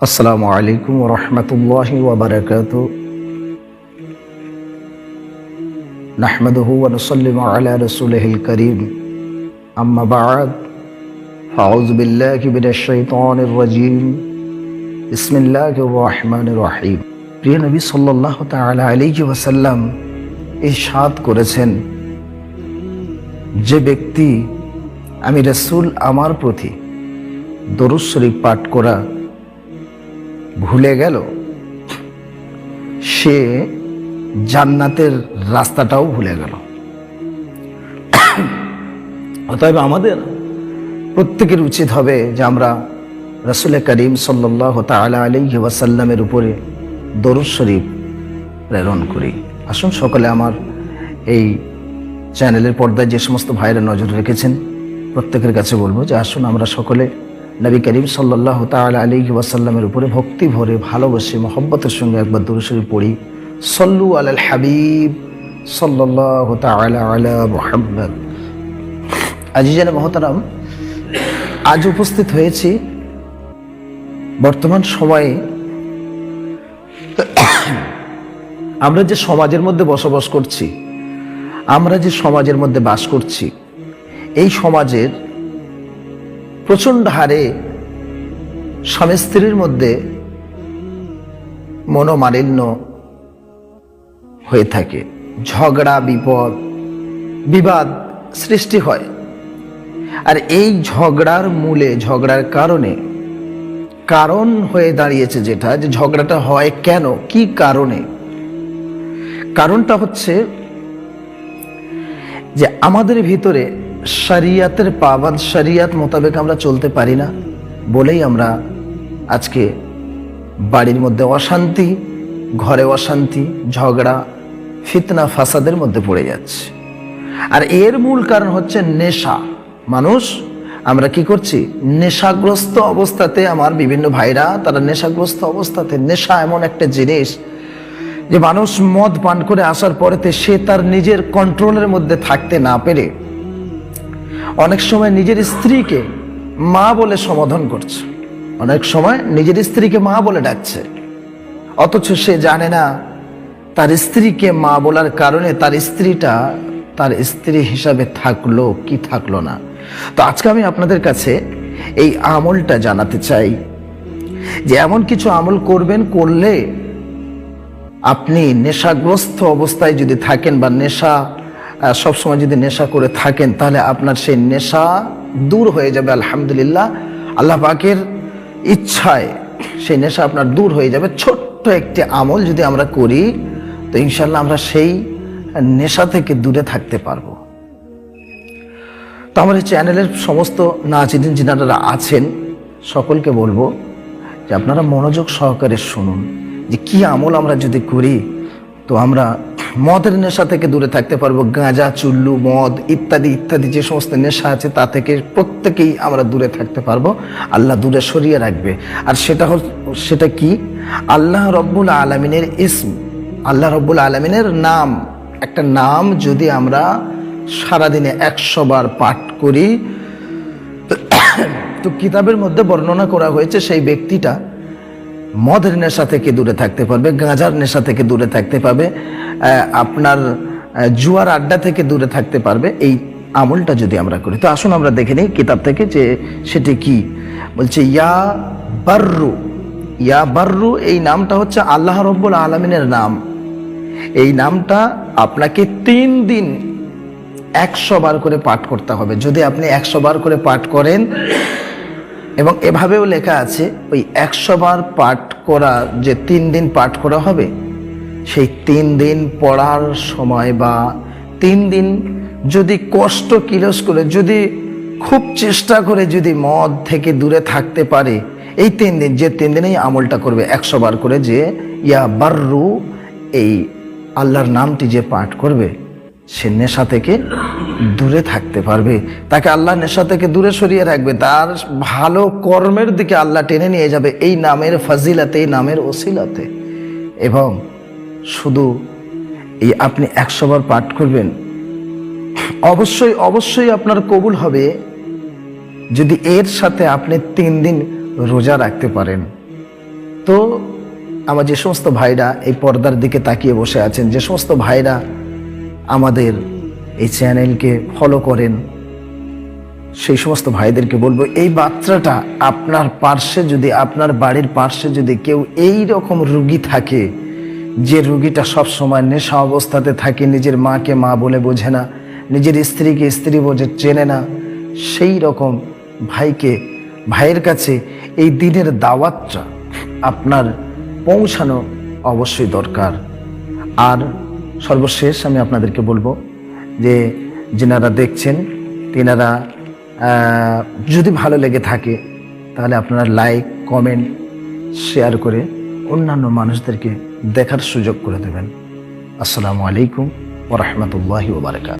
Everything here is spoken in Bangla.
আসসালামু আলাইকুম রহমতুল্লাহি ওবরাকাত نحمده ونسلم على رسوله الكريم أما بعد فأعوذ بالله من الشيطان الرجيم بسم الله الرحمن الرحيم প্রিয় নবী সাল্লাহ তাআলা আলাইহি ওয়াসাল্লাম ইরশাদ করেছেন যে ব্যক্তি আমি রসুল আমার প্রতি দরুদ শরীফ পাঠ করা ভুলে গেল? সে জান্নাতের রাস্তাটাও ভুলে গেল। অতএব আমাদের প্রত্যেকের উচিত হবে যে আমরা রসুল করিম সাল্লাহ তালা আলহি ওয়াসাল্লামের উপরে দরুদ শরীফ প্রেরণ করি। আসুন সকলে আমার এই চ্যানেলের পর্দায় যে সমস্ত ভাইরা নজর রেখেছেন, প্রত্যেকের কাছে বলব যে আসুন আমরা সকলে নবী করিম সাল্লাহ তাল আলী ওয়াসাল্লামের উপরে ভক্তি ভরে ভালোবেসে মহব্বতের সঙ্গে একবার দরুশরী পড়ি, সল্লু আল হাবিব সাল্লাহ তালা আলা মোহাম্মদ। আজিজান মহতারাম, আজ উপস্থিত হয়েছি বর্তমান সময়ে আমরা যে সমাজের মধ্যে বসবাস করছি, আমরা যে সমাজের মধ্যে বাস করছি, এই সমাজের প্রচণ্ড হারে স্বামী স্ত্রীর মধ্যে মনোমালিন্য হয়ে থাকে। ঝগড়া, বিপদ, বিবাদ সৃষ্টি হয়। আর এই ঝগড়ার মূলে, ঝগড়ার কারণে, কারণ হয়ে দাঁড়িয়েছে যেটা, যে ঝগড়াটা হয় কেন, কি কারণে? কারণটা হচ্ছে যে আমাদের ভিতরে শরিয়াতের পাবাদ শরিয়াত মোতাবেক আমরা চলতে পারি না বলেই আমরা আজকে বাড়ির মধ্যে অশান্তি, ঘরে অশান্তি, ঝগড়া, ফিতনা, ফাসাদের মধ্যে পড়ে যাচ্ছে। আর এর মূল কারণ হচ্ছে নেশা। মানুষ, আমরা কি করছি? নেশাগ্রস্ত অবস্থাতে আমার বিভিন্ন ভাইরা, তারা নেশাগ্রস্ত অবস্থাতে নেশা এমন একটা জিনিস যে মানুষ মদ পান করে আসার পরেতে সে তার নিজের কন্ট্রোলের মধ্যে থাকতে না পেরে অনেক সময় নিজের স্ত্রীকে মা বলে সম্বোধন করছে। অনেক সময় নিজের স্ত্রীকে মা বলে ডাকছে। অথচ সে জানে না, তার স্ত্রীকে মা বলার কারণে তার স্ত্রীটা তার স্ত্রী হিসাবে থাকল কি থাকল না। তো আজকে আমি আপনাদের কাছে এই আমলটা জানাতে চাই যে এমন কিছু আমল করবেন, করলে আপনি নেশাগ্রস্ত অবস্থায় যদি থাকেন বা নেশা সবসময় যদি নেশা করে থাকেন, তাহলে আপনার সেই নেশা দূর হয়ে যাবে, আলহামদুলিল্লাহ। আল্লাহ পাকের ইচ্ছায় সেই নেশা আপনার দূর হয়ে যাবে। ছোট্ট একটি আমল যদি আমরা করি, তো ইনশাল্লাহ আমরা সেই নেশা থেকে দূরে থাকতে পারব। তো আমার এই চ্যানেলের সমস্ত নাচিদিন যিনারা আছেন, সকলকে বলব যে আপনারা মনোযোগ সহকারে শুনুন যে কি আমল আমরা যদি করি, তো আমরা মদের নেশা থেকে দূরে থাকতে পারব। গাঁজা, চুল্লু, মদ ইত্যাদি ইত্যাদি যে সমস্ত নেশা আছে তা থেকে প্রত্যেকেই আমরা দূরে থাকতে পারব। আল্লাহ দূরে সরিয়ে রাখবে। আর সেটা সেটা কি? আল্লাহ রব্বুল আলমিনের ইসম। আল্লাহ রব্বুল আলমিনের নাম। একটা নাম যদি আমরা সারাদিনে একশো বার পাঠ করি, তো কিতাবের মধ্যে বর্ণনা করা হয়েছে সেই ব্যক্তিটা মদের নেশা থেকে দূরে থাকতে পারবে, গাঁজার নেশা থেকে দূরে থাকতে পারবে। আপনার জুয়ার আড্ডা থেকে দূরে থাকতে পারবে। এই আমলটা যদি আমরা করি, তো আসুন আমরা দেখে নিই কিতাব থেকে যে সেটি কি। বলছে, ইয়া বার্রু ইয়া বার্রু এই নামটা হচ্ছে আল্লাহ রব্বুল আলমিনের নাম। এই নামটা আপনাকে তিন দিন একশো বার করে পাঠ করতে হবে। যদি আপনি একশো বার করে পাঠ করেন, এবং এভাবেও লেখা আছে, ওই একশো বার পাঠ করা যে তিন দিন পাঠ করা হবে সেই তিন দিন পড়ার সময় বা তিন দিন যদি কষ্ট কিলস করে, যদি খুব চেষ্টা করে যদি মদ থেকে দূরে থাকতে পারে, এই তিন দিন, যে তিন দিনেই আমলটা করবে, একশো বার করে যে, ইয়া বার্রু, এই আল্লাহর নামটি যে পাঠ করবে, সে নেশা থেকে দূরে থাকতে পারবে। তাকে আল্লাহ নেশা থেকে দূরে সরিয়ে রাখবে, তার ভালো কর্মের দিকে আল্লাহ টেনে নিয়ে যাবে, এই নামের ফাজিলাতে, এই নামের ওসিলাতে। এবং শুধু এই আপনি একশো বার পাঠ করবেন? অবশ্যই অবশ্যই আপনার কবুল হবে যদি এর সাথে আপনি তিন দিন রোজা রাখতে পারেন। তো আমার যে সমস্ত ভাইরা এই পর্দার দিকে তাকিয়ে বসে আছেন, যে সমস্ত ভাইরা আমাদের এই চ্যানেলকে ফলো করেন, সেই সমস্ত ভাইদেরকে বলব, এই বার্তাটা আপনার পার্শ্বে যদি, আপনার বাড়ির পার্শ্বে যদি কেউ এই রকম রুগী থাকে যে রুগীটা সব সময় নেশা অবস্থাতে থাকে, নিজের মাকে মা বলে বোঝে না, নিজের স্ত্রীকে স্ত্রী বোঝে চেনে না, সেই রকম ভাইকে, ভাইয়ের কাছে এই দিনের দাওয়াতটা আপনার পৌঁছানো অবশ্যই দরকার। আর সর্বশেষ আমি আপনাদেরকে বলব যে যেনারা দেখছেন, তেনারা যদি ভালো লেগে থাকে, তাহলে আপনারা লাইক, কমেন্ট, শেয়ার করে অন্যান্য মানুষদেরকে দেখার সুযোগ করে দেবেন। আসসালামু আলাইকুম ওরহমতুল্লাহি ওবরাকাত